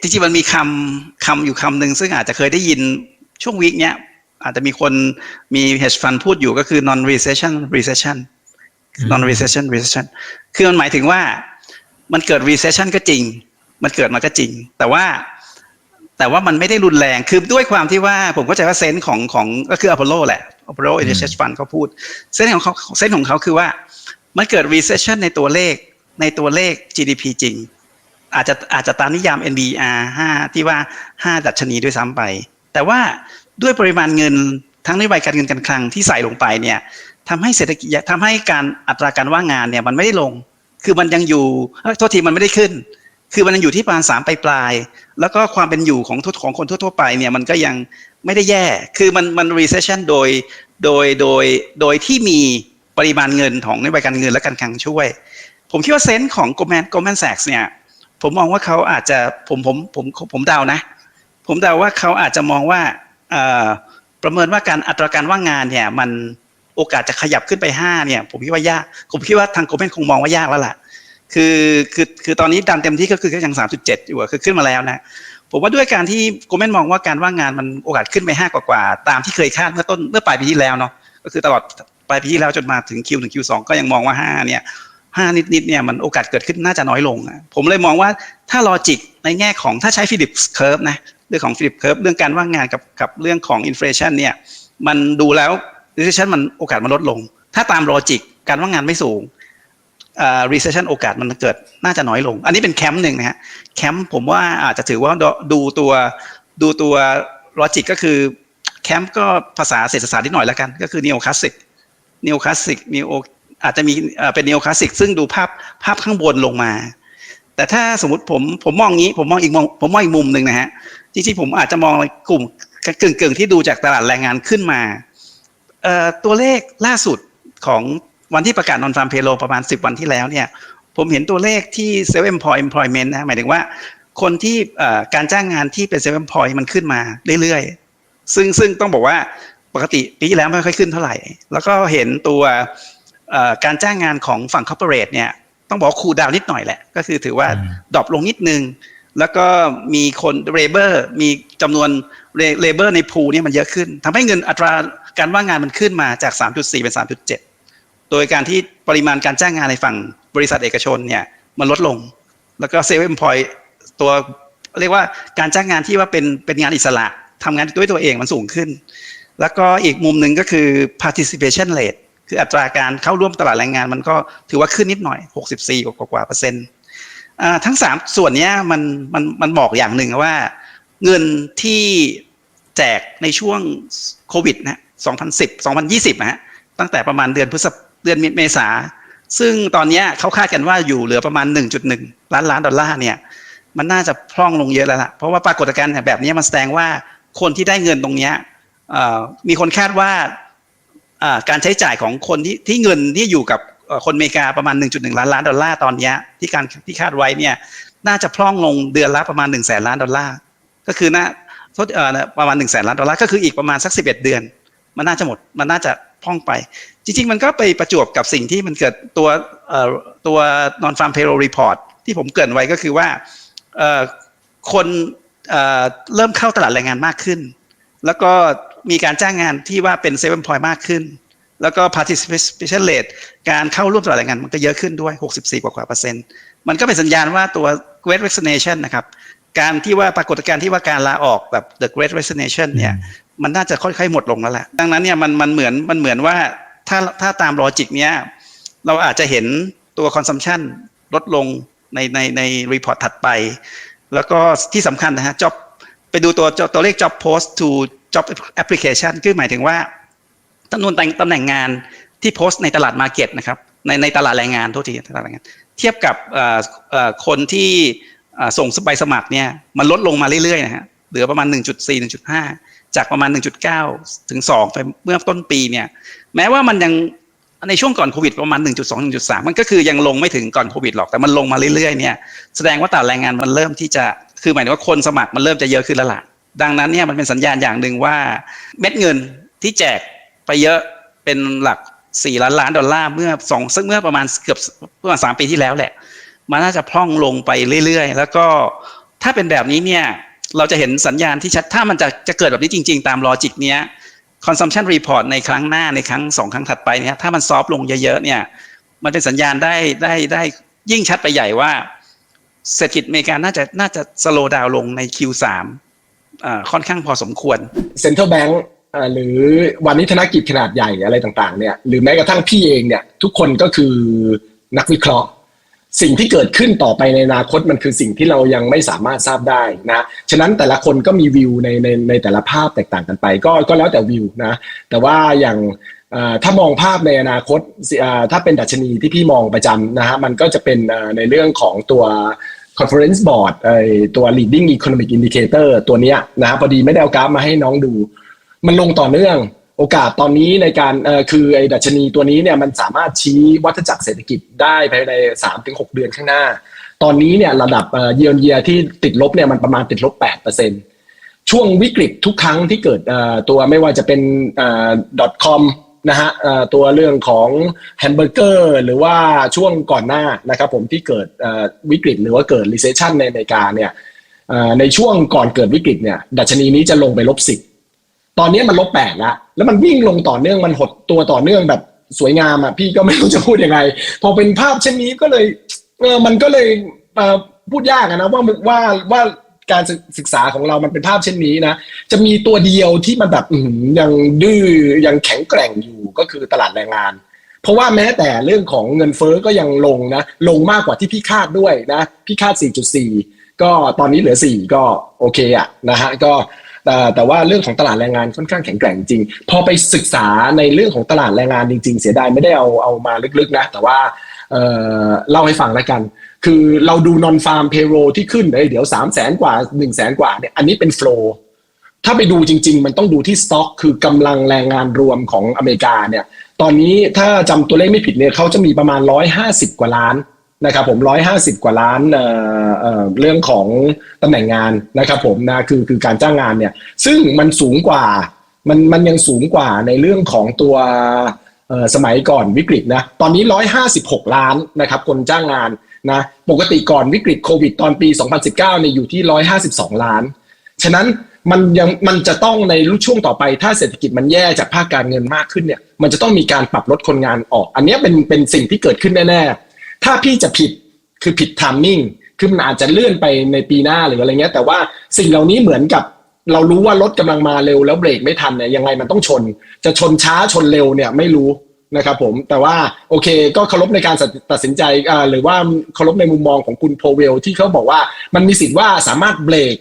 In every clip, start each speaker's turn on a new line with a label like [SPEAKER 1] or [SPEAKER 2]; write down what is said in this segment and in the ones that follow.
[SPEAKER 1] จริงๆมันมีคำคำอยู่คำหนึ่งซึ่งอาจจะเคยได้ยินช่วงวีคเนี้ย อาจจะมีคนมี hedge fund พูดอยู่ก็คือ non recession recession non recession recession คือมันหมายถึงว่ามันเกิด recession ก็จริง มันเกิดมาก็จริง แต่ว่า แต่ว่ามันไม่ได้รุนแรง คือด้วยความที่ว่าผมเข้าใจว่าเซนส์ของของก็คือ Apollo แหละ Apollo hedge fund เขาพูด เซนส์ของเขาเซนส์ของเขาคือว่า มันเกิด recession ในตัวเลขในตัวเลข GDP จริง อาจจะอาจจะตามนิยาม NBR 5 ที่ว่า 5 ดัชนีด้วยซ้ำไป แต่ว่าด้วยปริมาณเงินทั้งนโยบายการเงินการคลังที่ใส่ลงไปเนี่ยทำให้เศรษฐกิจทำให้การอัตราการว่างงานเนี่ยมันไม่ได้ลง คือมันยังอยู่โทษทีมันไม่ได้ขึ้น คือมันยังอยู่ที่ประมาณสามปลายปลายแล้วก็ความเป็นอยู่ของของคนทั่วๆไปเนี่ยมันก็ยังไม่ได้แย่ คือมันมัน recession โดยโดยโดยโดยที่มีปริมาณเงินของนโยบายการเงินและการคลังช่วย ผมคิดว่าเซนส์ของ Goldman Goldman Sachs เนี่ย ผมมองว่าเขาอาจจะผมผมผมผมเดานะ ผมเดาว่าเขาอาจจะมองว่าประเมินว่าการอัตราการว่างงานเนี่ย มันโอกาสจะขยับขึ้นไปห้าเนี่ย ผมคิดว่ายาก ผมคิดว่าทางโกลเมนคงมองว่ายากแล้วล่ะคือคือคือตอนนี้ดันเต็มที่ก็คือแค่ยังสามจุดเจ็ดอยู่คือขึ้นมาแล้วนะผมว่าด้วยการที่โกลเมนมองว่าการว่างงานมันโอกาสขึ้นไปห้ากว่าๆตามที่เคยคาดเมื่อต้นเมื่อปลายปีที่แล้วเนาะก็คือตลอดปลายปีที่แล้วจนมาถึง Q1 Q2 ก็ยังมองว่าห้าเนี่ย ห้านิดๆเนี่ยมันโอกาสเกิดขึ้นน่าจะน้อยลงนะผมเลยมองว่าถ้าลอจิกในแง่ของถ้าใช้ฟิลิปเคิร์ฟนะเรื่องของฟิลิปเคิร์ฟเรื่องการว่างงานกับกับเรื่องของอินฟลชันเนี่ยมันดูแล้ว recession มันโอกาสมันลดลง ถ้าตามลอจิกการว่างงานไม่สูงอ่า recession โอกาสมันเกิดน่าจะน้อยลง อันนี้เป็นแคมป์หนึ่งนะฮะแคมป์ผมว่าอาจจะถือว่าดูตัวดูตัวลอจิกก็คือแคมป์ก็ภาษาเศรษฐศาสตร์นิดหน่อยแล้วกัน ก็คือ neo classic neo classic neo อา อาจจะมีเป็น neo classic ซึ่งดูภาพภาพข้างบนลงมา แต่ถ้าสมมติผมผมมองงี้ผมมองอีกมองผมมองอีกมุมหนึ่งนะฮะจริงๆผมอาจจะมองกลุ่มกึ่งกึ่งที่ดูจากตลาดแรงงานขึ้นมาตัวเลขล่าสุดของวันที่ประกาศนอนฟาร์มเพโลประมาณ 10 วันที่แล้วเนี่ยผมเห็นตัวเลขที่เซเว่นพอยต์ employment นะหมายถึงว่าคนที่การจ้างงานที่เป็นเซเว่นพอยต์มันขึ้นมาเรื่อยๆ ซึ่งซึ่งต้องบอกว่าปกติปีที่แล้วไม่ค่อยขึ้นเท่าไหร่ แล้วก็เห็นตัว การจ้างงานของฝั่งคอร์ปอเรทเนี่ยต้องบอกคูลดาวนิดหน่อยแหละ ก็คือถือว่าดรอปลงนิดนึง แล้วก็มีคนเลเบอร์มีจำนวนเลเบอร์ในพูนี่มันเยอะขึ้นทำให้เงินอัตราการว่างงานมันขึ้นมาจาก 3.4 เป็น 3.7 โดยการที่ปริมาณการจ้างงานในฝั่งบริษัทเอกชนเนี่ยมันลดลง แล้วก็เซเว่นพอยตัวเรียกว่าการจ้างงานที่ว่าเป็นเป็นงานอิสระทำงานด้วยตัวเองมันสูงขึ้น แล้วก็อีกมุมหนึ่งก็คือ participation rate คืออัตราการเข้าร่วมตลาดแรงงานมันก็ถือว่าขึ้นนิดหน่อย 64 กว่ากว่าเปอร์เซ็นต์ทั้ง 3 ส่วนนี้มันมันมันบอกอย่างหนึ่งว่า เงินที่แจกในช่วงโควิดนะ2010 2020นะฮะตั้งแต่ประมาณเดือนพฤษเดือนเมษา ซึ่งตอนนี้เขาคาดกันว่าอยู่เหลือประมาณ 1.1 ล้านล้านดอลลาร์เนี่ยมันน่าจะพร่องลงเยอะแล้วล่ะ เพราะว่าปรากฏการณ์แบบนี้มันแสดงว่าคนที่ได้เงินตรงนี้มีคนคาดว่า การใช้จ่ายของคนที่ที่เงินที่อยู่กับคนอเมริกาประมาณ 1.1 ล้านล้านดอลลาร์ตอนนี้ที่การที่คาดไว้เนี่ยน่าจะพร่องลงเดือนละประมาณ1 0 0 0 0แสนล้านดอลลาร์ก็คือน่าประมาณ1 0 0 0แสนล้านดอลลาร์ก็คืออีกประมาณสัก 11 เดือน มันน่าจะหมดมันน่าจะพร่องไป จริง ๆ มันก็ไปประจวบกับสิ่งที่มันเกิดตัวตัว non farm payroll report ที่ผมเกินไว้ก็คือว่าคนเริ่มเข้าตลาดแรงงานมากขึ้น แล้วก็ มีการจ้างงานที่ว่าเป็นเซเว่นพอยต์มากขึ้น แล้วก็ participation rate การเข้าร่วมตลาดแรงงานมันก็เยอะขึ้นด้วย 64 กว่าเปอร์เซ็นต์ มันก็เป็นสัญญาณว่าตัว great resignation นะครับ การที่ว่าปรากฏการณ์ที่ว่าการลาออกแบบ the great resignation เนี่ย มันน่าจะค่อยๆหมดลงแล้วแหละ ดังนั้นเนี่ยมันมันเหมือนมันเหมือนว่าถ้าถ้าตามลอจิกเนี้ยเราอาจจะเห็นตัว consumption ลดลงในในในรีพอร์ตถัดไป แล้วก็ที่สำคัญนะฮะ job ไปดูตัวตัวเลข job post to job application คือหมายถึงว่าจำนวนตำแหน่งงานที่โพสต์ในตลาดมาเก็ตนะครับในในตลาดแรงงานโทษทีตลาดแรงงาน เทียบกับคนที่ส่งใบสมัครเนี่ยมันลดลงมาเรื่อยๆนะฮะเหลือประมาณ 1.4 1.5 จากประมาณ 1.9 ถึง 2 ไปเมื่อต้นปีเนี่ยแม้ว่ามันยังในช่วงก่อนโควิดประมาณ 1.2 1.3 มันก็คือยังลงไม่ถึงก่อนโควิดหรอกแต่มันลงมาเรื่อยๆเนี่ยแสดงว่าตลาดแรงงานมันเริ่มที่จะคือหมายถึงว่าคนสมัครมันเริ่มจะเยอะขึ้นแล้วล่ะ ดังนั้นเนี่ยมันเป็นสัญญาณอย่างหนึ่งว่าเม็ดเงินที่แจกไปเยอะเป็นหลัก 4 ล้านล้านดอลลาร์เมื่อสองซึ่งเมื่อประมาณเกือบเมื่อสามปีที่แล้วแหละ มันน่าจะพร่องลงไปเรื่อยๆ แล้วก็ถ้าเป็นแบบนี้เนี่ยเราจะเห็นสัญญาณที่ชัดถ้ามันจะจะเกิดแบบนี้จริง ๆ ตามลอจิกเนี้ย consumption report ในครั้งหน้าในครั้งสองครั้งถัดไปเนี่ยถ้ามันซอฟลงเยอะๆเนี่ยมันเป็นสัญญาณได้ได้ได้ยิ่งชัดไปใหญ่ว่าเศรษฐกิจอเมริกาน่าจะน่าจะสโลดาวลงใน Q3 อ่า ค่อนข้างพอสมควร
[SPEAKER 2] เซ็นทรัลแบงก์หรือวันนี้ธนกิจขนาดใหญ่อะไรต่างๆเนี่ยหรือแม้กระทั่งพี่เองเนี่ยทุกคนก็คือนักวิเคราะห์ สิ่งที่เกิดขึ้นต่อไปในอนาคตมันคือสิ่งที่เรายังไม่สามารถทราบได้นะฉะนั้นแต่ละคนก็มีวิวในในในแต่ละภาพแตกต่างกันไป ก็ก็แล้วแต่วิวนะแต่ว่าอย่างถ้ามองภาพในอนาคตถ้าเป็นดัชนีที่พี่มองประจำนะฮะมันก็จะเป็นในเรื่องของตัว conference board ไอตัว leading economic indicator ตัวเนี้ยนะพอดีไม่ได้เอากราฟมาให้น้องดู มันลงต่อเนื่องโอกาสตอนนี้ในการเออคือไอ้ดัชนีตัวนี้เนี่ยมันสามารถชี้วัฏจักรเศรษฐกิจได้ภายในสามถึงหกเดือนข้างหน้า ตอนนี้เนี่ยระดับเอ่อเยียร์เยียที่ติดลบเนี่ยมันประมาณติดลบแปดเปอร์เซ็นช่วงวิกฤตทุกครั้งที่เกิดตัวไม่ว่าจะเป็นเอ่อ .com นะฮะตัวเรื่องของแฮมเบอร์เกอร์หรือว่าช่วงก่อนหน้านะครับผมที่เกิดวิกฤตหรือว่าเกิด recession ในอเมริกาเนี่ยในช่วงก่อนเกิดวิกฤตเนี่ยดัชนีนี้จะลงไปลบสิบตอนนี้มันลบแปดล้วแล้วมันวิ่งลงต่อเนื่องมันหดตัวต่อเนื่องแบบสวยงามอะพี่ก็ไม่รู้จะพูดยังไง พอเป็นภาพเช่นนี้ก็เลยเออมันก็เลยพูดยากนะว่าว่าว่า การศึกษาของเรามันเป็นภาพเช่นนี้นะ จะมีตัวเดียวที่มันแบบยังดื้อยังแข็งแกร่งอยู่ก็คือตลาดแรงงาน เพราะว่าแม้แต่เรื่องของเงินเฟอ้อก็ยังลงนะ ลงมากกว่าที่พี่คาดด้วยนะ พี่คาด 4.4 ก็ตอนนี้เหลือ 4 ก็โอเคอะนะฮะก็แต่แต่ว่าเรื่องของตลาดแรงงานค่อนข้างแข็งแกร่งจริง พอไปศึกษาในเรื่องของตลาดแรงงานจริง ๆ เสียดายไม่ได้เอาเอามาลึกๆนะ แต่ว่าเเล่าให้ฟังแล้วกัน คือเราดูนอนฟาร์มเพโรที่ขึ้นเดี๋ยวสามแสนกว่าหนึ่งแสนกว่าเนี่ยอันนี้เป็นโฟล์ถ้าไปดูจริง ๆ มันต้องดูที่สต็อก คือกำลังแรงงานรวมของอเมริกาเนี่ย ตอนนี้ถ้าจำตัวเลขไม่ผิดเนี่ยเขาจะมีประมาณร้อยห้าสิบกว่าล้านนะครับผมร้อยห้าสิบกว่าล้านเอ่อเอ่อเรื่องของตำแหน่งงานนะครับผมนะคือคือการจ้างงานเนี่ย ซึ่งมันสูงกว่ามันมันยังสูงกว่าในเรื่องของตัวสมัยก่อนวิกฤตนะตอนนี้ร้อยห้าสิบหกล้านนะครับคนจ้างงาน นะปกติก่อนวิกฤตโควิดตอนปี 2019เนี่ยอยู่ที่ 152 ล้าน ฉะนั้นมันยังมันจะต้องในรุ่ช่วงต่อไป ถ้าเศรษฐกิจมันแย่จากภาคการเงินมากขึ้นเนี่ยมันจะต้องมีการปรับลดคนงานออก อันนี้เป็นเป็นสิ่งที่เกิดขึ้นแน่ๆ ถ้าพี่จะผิดคือผิดทามมิ่งคือมันอาจจะเลื่อนไปในปีหน้าหรืออะไรเงี้ยแต่ว่าสิ่งเหล่านี้เหมือนกับเรารู้ว่ารถกำลังมาเร็วแล้วเบรกไม่ทันเนี่ยยังไงมันต้องชน จะชนช้าชนเร็วเนี่ยไม่รู้ นะครับผมแต่ว่าโอเคก็เคารพในการตัดสินใจหรือว่าเคารพในมุมมองของคุณโพเวล ที่เขาบอกว่ามันมีสิทธิ์ว่าสามารถเบรก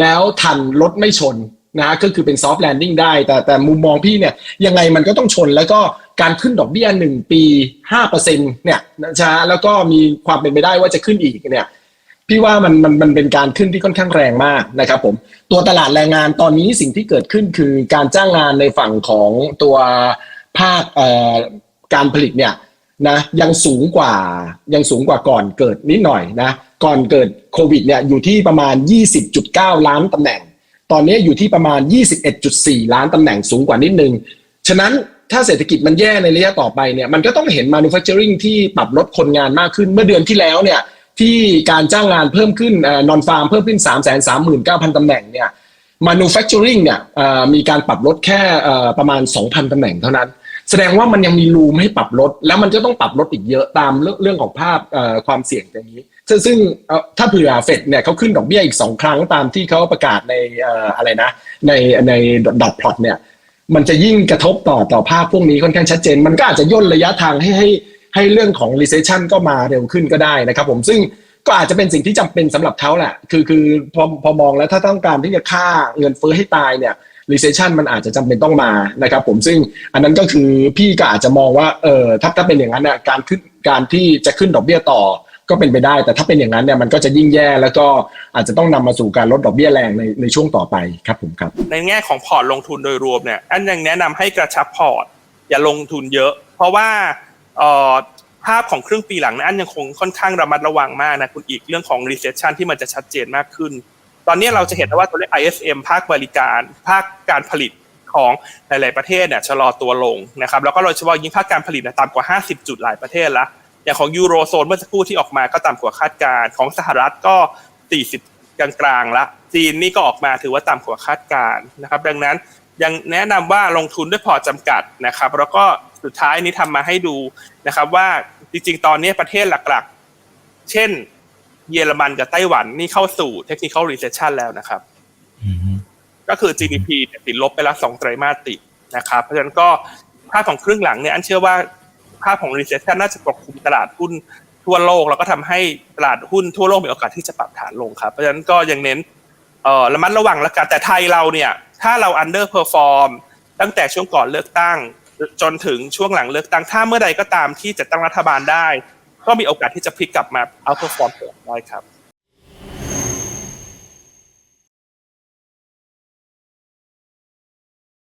[SPEAKER 2] แล้วทันรถไม่ชนนะก็คือเป็นซอฟต์แลนดิ้งได้ แต่แต่มุมมองพี่เนี่ยยังไงมันก็ต้องชนแล้วก็การขึ้นดอกเบี้ยหนึ่งปีห้าเปอร์เซ็นเนี่ยนะจ๊ะแล้วก็มีความเป็นไปได้ว่าจะขึ้นอีกเนี่ยพี่ว่ามันมันมันเป็นการขึ้นที่ค่อนข้างแรงมากนะครับผมตัวตลาดแรงงานตอนนี้สิ่งที่เกิดขึ้นคือการจ้างงานในฝั่งของตัว ภาคการผลิตเนี่ยนะยังสูงกว่ายังสูงกว่าก่อนเกิดนิดหน่อยนะก่อนเกิดโควิดเนี่ยอยู่ที่ประมาณ 20.9 ล้านตำแหน่ง ตอนนี้อยู่ที่ประมาณ 21.4 ล้านตำแหน่งสูงกว่านิดนึง ฉะนั้นถ้าเศรษฐกิจมันแย่ในระยะต่อไปเนี่ยมันก็ต้องเห็น manufacturing ที่ปรับลดคนงานมากขึ้นเมื่อเดือนที่แล้วเนี่ยที่การจ้างงานเพิ่มขึ้นนอนฟาร์มเพิ่มขึ้น 3 3 9 0 0 0ตำแหน่งเนี่ย manufacturing เนี่ยมีการปรับลดแค่ประมาณ 2,000ตำแหน่งเท่านั้น แสดงว่ามันยังมีรูมให้ปรับลด แล้วมันจะต้องปรับลดอีกเยอะตามเรื่องของภาพความเสี่ยงอย่างนี้ ซึ่งถ้าเผื่อเฟดเนี่ยเขาขึ้นดอกเบี้ยอีกสองครั้งตามที่เขาประกาศในอะไรนะในในดอทพลอตเนี่ยมันจะยิ่งกระทบต่อต่อภาพพวกนี้ค่อนข้างชัดเจน มันก็อาจจะย่นระยะทางให้ให้ให้เรื่องของ recession ก็มาเร็วขึ้นก็ได้นะครับผมซึ่ง ก็อาจจะเป็นสิ่งที่จำเป็นสำหรับเขาแหละ คือคือพอพอมองแล้วถ้าต้องการที่จะฆ่าเงินเฟ้อให้ตายเนี่ย recession มันอาจจะจำเป็นต้องมานะครับผมซึ่งอันนั้นก็คือพี่ก็อาจจะมองว่าเออถ้าถ้าเป็นอย่างนั้นเนี่ยการขึ้นการที่จะขึ้นดอกเบี้ยต่อก็เป็นไปได้ แต่ถ้าเป็นอย่างนั้นเนี่ยมันก็จะยิ่งแย่แล้วก็อาจจะต้องนำมาสู่การลดดอกเบี้ยแรงในในช่วงต่อไปครับผมครับ
[SPEAKER 3] ในแง่ของพอร์ตลงทุนโดยรวมเนี่ยอันยังแนะนำให้กระชับพอร์ต อย่าลงทุนเยอะ เพราะว่าเอ่อ ภาพของครึ่งปีหลังนั้นอันยังคงค่อนข้างระมัดระวังมากนะคุณอีกเรื่องของ recession ที่มันจะชัดเจนมากขึ้น ตอนนี้เราจะเห็นว่าตัวเลข ISM ภาคบริการ ภาคการผลิตของหลาย ๆ ประเทศเนี่ยชะลอตัวลงนะครับแล้วก็โดยเฉพาะยิ่งภาคการผลิตต่ำกว่า 50 จุดหลายประเทศละอย่างของยูโรโซนเมื่อสักครู่ที่ออกมาก็ต่ำกว่าคาดการของสหรัฐก็ 40 กลางๆละจีนนี่ก็ออกมาถือว่าต่ำกว่าคาดการณ์นะครับ ดังนั้น ยังแนะนำว่าลงทุนด้วยพอร์ตจำกัดนะครับ แล้วก็สุดท้ายนี้ทำมาให้ดูนะครับ ว่าจริงๆ ตอนนี้ประเทศหลักๆ เช่น เยอรมันกับไต้หวันนี่เข้าสู่ technical recession แล้วนะครับ
[SPEAKER 4] อืม
[SPEAKER 3] ก็คือ GDP เนี่ยติดลบไปแล้วสองไตรมาสติดนะครับ เพราะฉะนั้นก็ภาพของครึ่งหลังเนี่ยอันเชื่อว่าภาพของ recession น่าจะปกคลุมตลาดหุ้นทั่วโลก แล้วก็ทำให้ตลาดหุ้นทั่วโลกมีโอกาสที่จะปรับฐานลงครับ เพราะฉะนั้นก็ยังเน้นเอ่อระมัดระวังแล้วกันแต่ไทยเราเนี่ย ถ้าเรา underperform ตั้งแต่ช่วงก่อนเลือกตั้ง จนถึงช่วงหลังเลือกตั้ง ถ้าเมื่อใดก็ตามที่จะตั้งรัฐบาลได้ ก็มีโอกาสที่จะพลิกกลับมา outperform ได้ครับ